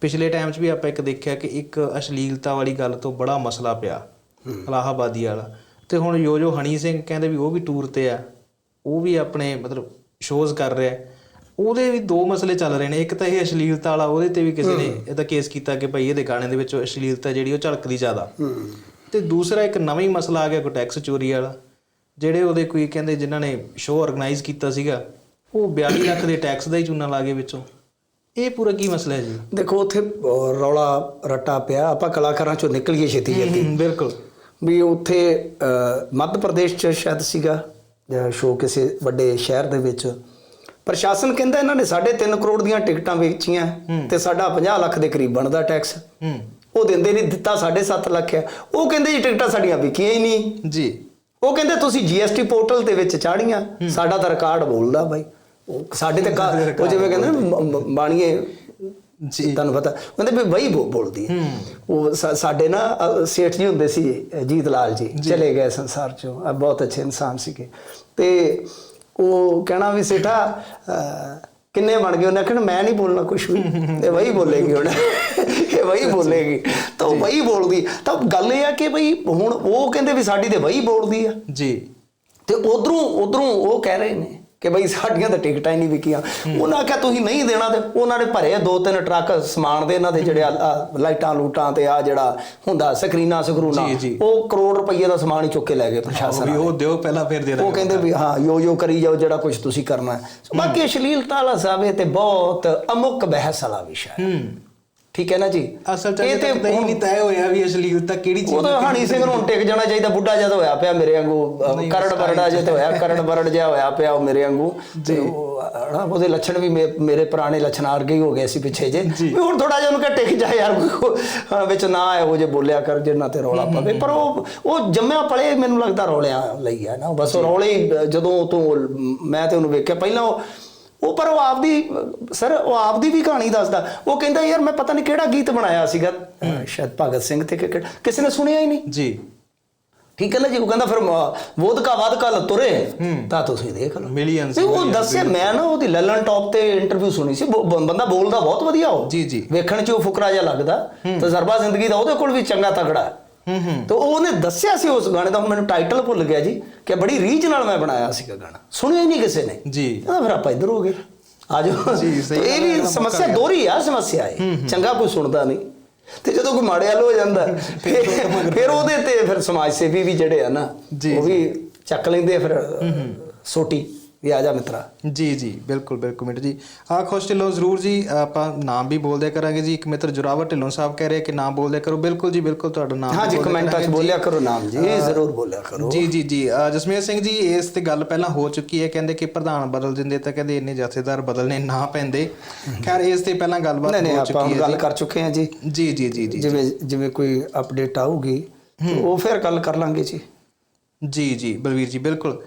ਪਿਛਲੇ ਟਾਈਮ 'ਚ ਵੀ ਆਪਾਂ ਇੱਕ ਦੇਖਿਆ ਕਿ ਇੱਕ ਅਸ਼ਲੀਲਤਾ ਵਾਲੀ ਗੱਲ ਤੋਂ ਬੜਾ ਮਸਲਾ ਪਿਆ ਇਲਾਹਾਬਾਦੀ ਵਾਲਾ। ਤੇ ਹੁਣ ਯੋ ਜੋ ਹਨੀ ਸਿੰਘ ਕਹਿੰਦੇ ਵੀ ਉਹ ਵੀ ਟੂਰ ਤੇ ਆ ਉਹ ਵੀ ਆਪਣੇ ਮਤਲਬ ਸ਼ੋਜ਼ ਕਰ ਰਿਹਾ। ਉਹਦੇ ਵੀ ਦੋ ਮਸਲੇ ਚੱਲ ਰਹੇ ਨੇ। ਇੱਕ ਤਾਂ ਇਹ ਅਸ਼ਲੀਲਤਾ ਵਾਲਾ ਉਹਦੇ ਤੇ ਵੀ ਕਿਸੇ ਨੇ ਇਹਦਾ ਕੇਸ ਕੀਤਾ ਕਿ ਭਾਈ ਇਹਦੇ ਗਾਣੇ ਦੇ ਵਿੱਚ ਅਸ਼ਲੀਲਤਾ ਜਿਹੜੀ ਉਹ ਝਲਕਦੀ ਜ਼ਿਆਦਾ। ਤੇ ਦੂਸਰਾ ਇੱਕ ਨਵਾਂ ਹੀ ਮਸਲਾ ਆ ਗਿਆ ਕੋਈ ਟੈਕਸ ਚੋਰੀ ਵਾਲਾ ਜਿਹੜੇ ਉਹਦੇ ਕੋਈ ਕਹਿੰਦੇ ਜਿਨ੍ਹਾਂ ਨੇ ਸ਼ੋਅ ਆਰਗੇਨਾਈਜ਼ ਕੀਤਾ ਸੀਗਾ ਉਹ 42 ਲੱਖ ਦੇ ਟੈਕਸ ਦਾ ਹੀ ਚੂਨਾ ਲਾ ਗਏ ਵਿੱਚੋਂ। ਇਹ ਪੂਰਾ ਕੀ ਮਸਲਾ ਹੈ ਜੀ? ਦੇਖੋ ਉੱਥੇ ਰੌਲਾ ਰੱਟਾ ਪਿਆ। ਆਪਾਂ ਕਲਾਕਾਰਾਂ ਚੋਂ ਨਿਕਲੀਏ ਛੇਤੀ ਛੇਤੀ। ਬਿਲਕੁਲ। ਵੀ ਉੱਥੇ ਮੱਧ ਪ੍ਰਦੇਸ਼ ਚ ਸ਼ਾਇਦ ਸੀਗਾ ਸ਼ੋਅ ਕਿਸੇ ਵੱਡੇ ਸ਼ਹਿਰ ਦੇ ਵਿੱਚ। ਪ੍ਰਸ਼ਾਸਨ ਕਹਿੰਦਾ ਇਹਨਾਂ ਨੇ 3.5 ਕਰੋੜ ਦੀਆਂ ਟਿਕਟਾਂ ਵੇਚੀਆਂ ਤੇ ਸਾਡਾ 50 ਲੱਖ ਦੇ ਕਰੀਬ ਬਣਦਾ ਟੈਕਸ। ਉਹ ਦਿੰਦੇ ਨਹੀਂ ਦਿੱਤਾ 7.5 ਲੱਖ ਆ। ਉਹ ਕਹਿੰਦੇ ਜੀ ਟਿਕਟਾਂ ਸਾਡੀਆਂ ਵਿਕੀਆਂ ਹੀ ਨਹੀਂ। ਜੀ। ਉਹ ਕਹਿੰਦੇ ਤੁਸੀਂ ਜੀਐਸਟੀ ਪੋਰਟਲ ਦੇ ਵਿੱਚ ਚਾੜੀਆਂ ਸਾਡਾ ਤਾਂ ਰਿਕਾਰਡ ਬੋਲਦਾ ਬਾਈ। ਸਾਡੇ ਤੇ ਉਹ ਜਿਵੇਂ ਕਹਿੰਦੇ ਨਾ, ਬਾਣੀਏ ਜੀ। ਤੁਹਾਨੂੰ ਪਤਾ ਕਹਿੰਦੇ ਵੀ ਵਹੀ ਬੋਲਦੀ ਹੈ। ਉਹ ਸਾਡੇ ਨਾ ਸੇਠ ਜੀ ਹੁੰਦੇ ਸੀ ਜੀਤ ਲਾਲ ਜੀ ਚਲੇ ਗਏ ਸੰਸਾਰ ਚੋਂ। ਬਹੁਤ ਅੱਛੇ ਇਨਸਾਨ ਸੀਗੇ। ਤੇ ਉਹ ਕਹਿਣਾ ਵੀ ਸੇਠਾ ਕਿੰਨੇ ਬਣ ਗਏ? ਉਹਨੇ ਕਹਿਣਾ ਮੈਂ ਨਹੀਂ ਬੋਲਣਾ ਕੁਝ ਵੀ। ਇਹ ਵਹੀ ਬੋਲੇਗੀ ਹੁਣ। ਇਹ ਵਹੀ ਬੋਲੇਗੀ। ਤਾਂ ਵਹੀ ਬੋਲਦੀ। ਤਾਂ ਗੱਲ ਇਹ ਆ ਕਿ ਬਈ ਹੁਣ ਉਹ ਕਹਿੰਦੇ ਵੀ ਸਾਡੀ ਤੇ ਵਹੀ ਬੋਲਦੀ ਆ। ਜੀ। ਤੇ ਉਧਰੋਂ ਉਧਰੋਂ ਉਹ ਕਹਿ ਰਹੇ ਨੇ। ਕਿ ਬਈ ਸਾਡੀਆਂ ਤਾਂ ਟਿਕਟਾਂ ਹੀ ਨਹੀਂ ਵਿਕੀਆਂ। ਉਹਨਾਂ ਆਖਿਆ ਤੁਸੀਂ ਨਹੀਂ ਦੇਣਾ ਤੇ ਉਹਨਾਂ ਨੇ ਭਰੇ ਦੋ ਤਿੰਨ ਟਰੱਕ ਸਮਾਨ ਦੇ ਇਹਨਾਂ ਦੇ ਜਿਹੜੇ ਲਾਈਟਾਂ ਲੂਟਾਂ ਤੇ ਆ ਜਿਹੜਾ ਹੁੰਦਾ ਸਕਰੀਨਾਂ ਸਕਰੂਨਾ। ਉਹ ਕਰੋੜ ਰੁਪਏ ਦਾ ਸਮਾਨ ਹੀ ਚੁੱਕ ਕੇ ਲੈ ਗਏ ਪ੍ਰਸ਼ਾਸਨ ਵੀ। ਉਹ ਦਿਓ ਪਹਿਲਾਂ ਫਿਰ ਦੇ ਉਹ ਦਾਂਗੇ ਕਹਿੰਦੇ ਵੀ ਹਾਂ ਯੋ ਯੋ ਕਰੀ ਜਾਓ ਜਿਹੜਾ ਕੁਝ ਤੁਸੀਂ ਕਰਨਾ ਹੈ। ਬਾਕੀ ਅਸ਼ਲੀਲਤਾ ਵਾਲਾ ਸਾਵੇ ਤੇ ਬਹੁਤ ਅਮੁੱਕ ਬਹਿਸ ਵਾਲਾ ਵਿਸ਼ਾ ਹੂੰ। ਠੀਕ ਹੈ ਨਾ ਜੀ? ਅਸਲ ਚ ਇਹ ਤੇ ਤੇ ਨਹੀਂ ਤੈਅ ਹੋਇਆ ਵੀ ਅਸ਼ਲੀਲਤਾ ਕਿਹੜੀ ਚੀਜ਼ ਉਹ ਤਾਂ ਹਾਣੀ ਸਿੰਘ ਨੂੰ ਹੁਣ ਟਿਕ ਜਾਣਾ ਚਾਹੀਦਾ ਬੁੱਢਾ ਜਦ ਹੋਇਆ ਪਿਆ ਮੇਰੇ ਵਾਂਗੂ ਕਰੜ ਬਰੜਾ ਜੇ ਤੇ ਹੋਇਆ ਕਰੜ ਬਰੜ ਜਿਹਾ ਹੋਇਆ ਪਿਆ ਉਹ ਮੇਰੇ ਵਾਂਗੂ। ਤੇ ਉਹ ਹਨਾ, ਉਹਦੇ ਲੱਛਣ ਵੀ ਮੇਰੇ ਪੁਰਾਣੇ ਲੱਛਣ ਵਰਗੇ ਹੀ ਹੋ ਗਏ ਸੀ ਪਿੱਛੇ ਜੇ। ਵੀ ਹੁਣ ਥੋੜਾ ਜਿਹਾ ਉਹਨੂੰ ਕਹ ਟਿਕ ਜਾ ਯਾਰ ਹਾਂ, ਵਿੱਚ ਨਾ ਇਹੋ ਜੇ ਬੋਲਿਆ ਕਰ ਜਿੰਨਾ ਤੇ ਰੌਲਾ ਪਵੇ। ਪਰ ਉਹ ਉਹ ਜੰਮਿਆ ਪਲੇ ਮੈਨੂੰ ਲੱਗਦਾ ਰੌਲਿਆਂ ਲਈ ਆ ਨਾ। ਬਸ ਉਹ ਰੌਲੇ ਹੀ, ਜਦੋਂ ਤੋਂ ਮੈਂ ਤੇ ਉਹਨੂੰ ਵੇਖਿਆ ਪਹਿਲਾਂ ਉਹ ਉਹ ਪਰ ਉਹ ਆਪਦੀ ਸਰ ਉਹ ਆਪਦੀ ਵੀ ਕਹਾਣੀ ਦੱਸਦਾ। ਉਹ ਕਹਿੰਦਾ ਯਾਰ ਮੈਂ ਪਤਾ ਨਹੀਂ ਕਿਹੜਾ ਗੀਤ ਬਣਾਇਆ ਸੀਗਾ। ਸ਼ਾਇਦ ਭਗਤ ਸਿੰਘ ਤੇ ਕਿਸੇ ਨੇ ਸੁਣਿਆ ਹੀ ਨਹੀਂ। ਜੀ। ਠੀਕ ਹੈ ਨਾ ਜੀ? ਉਹ ਕਹਿੰਦਾ ਫਿਰ ਵੋਦਕਾ ਵਦਕਾ ਤੁਰੇ। ਤਾਂ ਤੁਸੀਂ ਦੇਖ ਲਓ। ਤੇ ਉਹ ਦੱਸਿਆ ਮੈਂ ਨਾ ਉਹਦੀ ਲੱਲਣ ਟੌਪ ਤੇ ਇੰਟਰਵਿਊ ਸੁਣੀ ਸੀ। ਬੰਦਾ ਬੋਲਦਾ ਬਹੁਤ ਵਧੀਆ ਉਹ। ਜੀ, ਜੀ। ਵੇਖਣ 'ਚ ਉਹ ਫੁਕਰਾ ਜਿਹਾ ਲੱਗਦਾ। ਤਜਰਬਾ ਜ਼ਿੰਦਗੀ ਦਾ ਉਹਦੇ ਕੋਲ ਵੀ ਚੰਗਾ ਤਗੜਾ ਤੇ ਉਹਨੇ ਦੱਸਿਆ ਸੀ ਉਸ ਗਾਣੇ ਦਾ ਹੁਣ ਮੈਨੂੰ ਟਾਈਟਲ ਭੁੱਲ ਗਿਆ ਜੀ ਕਿ ਬੜੀ ਰੀਝ ਨਾਲ ਮੈਂ ਬਣਾਇਆ ਸੀਗਾ ਗਾਣਾ। ਸੁਣਿਆ ਹੀ ਨਹੀਂ ਕਿਸੇ ਨੇ। ਜੀ। ਕਹਿੰਦਾ ਫਿਰ ਆਪਾਂ ਇੱਧਰ ਹੋ ਗਏ। ਆ ਜੀ, ਸਹੀ ਤੇ ਇਹ ਵੀ ਸਮੱਸਿਆ ਦੋਹਰੀ ਆ ਸਮੱਸਿਆ ਹੈ ਚੰਗਾ ਕੋਈ ਸੁਣਦਾ ਨਹੀਂ। ਤੇ ਜਦੋਂ ਕੋਈ ਮਾੜੇ ਹਾਲ ਹੋ ਜਾਂਦਾ ਫਿਰ ਫਿਰ ਉਹਦੇ ਤੇ ਫਿਰ ਸਮਾਜ ਸੇਵੀ ਵੀ ਜਿਹੜੇ ਆ ਨਾ ਉਹ ਵੀ ਚੱਕ ਲੈਂਦੇ ਆ ਫਿਰ ਸੋਟੀ। ਵੀ ਆ ਜਾ ਮਿੱਤਰਾ। ਜੀ ਜੀ ਬਿਲਕੁਲ ਬਿਲਕੁਲ ਮਿੱਟਰ ਜੀ। ਆ ਖੁਸ਼ ਢਿੱਲੋਂ ਜ਼ਰੂਰ ਜੀ ਆਪਾਂ ਨਾਮ ਵੀ ਬੋਲਦਿਆ ਕਰਾਂਗੇ ਜੀ। ਇੱਕ ਮਿੱਤਰ ਜੁਰਾਵਰ ਢਿੱਲੋਂ ਸਾਹਿਬ ਕਹਿ ਰਹੇ ਕਿ ਨਾਮ ਬੋਲਦਿਆ ਕਰੋ। ਬਿਲਕੁਲ ਜੀ ਬਿਲਕੁਲ ਤੁਹਾਡਾ ਨਾਮ ਹਾਂ ਜੀ ਕਮੈਂਟਾਂ 'ਚ। ਬੋਲਿਆ ਕਰੋ ਨਾਮ ਜੀ ਜ਼ਰੂਰ ਬੋਲਿਆ ਕਰੋ। ਜੀ ਜੀ ਜੀ ਅ, ਜਸਮੀਤ ਸਿੰਘ ਜੀ ਇਸ ਤੇ ਗੱਲ ਪਹਿਲਾਂ ਹੋ ਚੁੱਕੀ ਹੈ। ਕਹਿੰਦੇ ਕਿ ਪ੍ਰਧਾਨ ਬਦਲ ਦਿੰਦੇ ਤਾਂ ਕਹਿੰਦੇ ਇੰਨੇ ਜਥੇਦਾਰ ਬਦਲਨੇ ਨਾ ਪੈਂਦੇ। ਖੈਰ ਇਸ ਤੇ ਪਹਿਲਾਂ ਗੱਲਬਾਤ ਹੋ ਆਪਾਂ ਚੁੱਕੀ ਹੈ ਗੱਲ ਕਰ ਚੁੱਕੇ ਹਾਂ ਜੀ। ਜੀ ਜੀ ਜੀ ਜਿਵੇਂ ਜਿਵੇਂ ਕੋਈ ਅਪਡੇਟ ਆਊਗੀ ਉਹ ਫਿਰ ਗੱਲ ਕਰ ਲਾਂਗੇ ਜੀ। ਜੀ ਜੀ ਬਲਵੀਰ ਜੀ ਬਿਲਕੁਲ।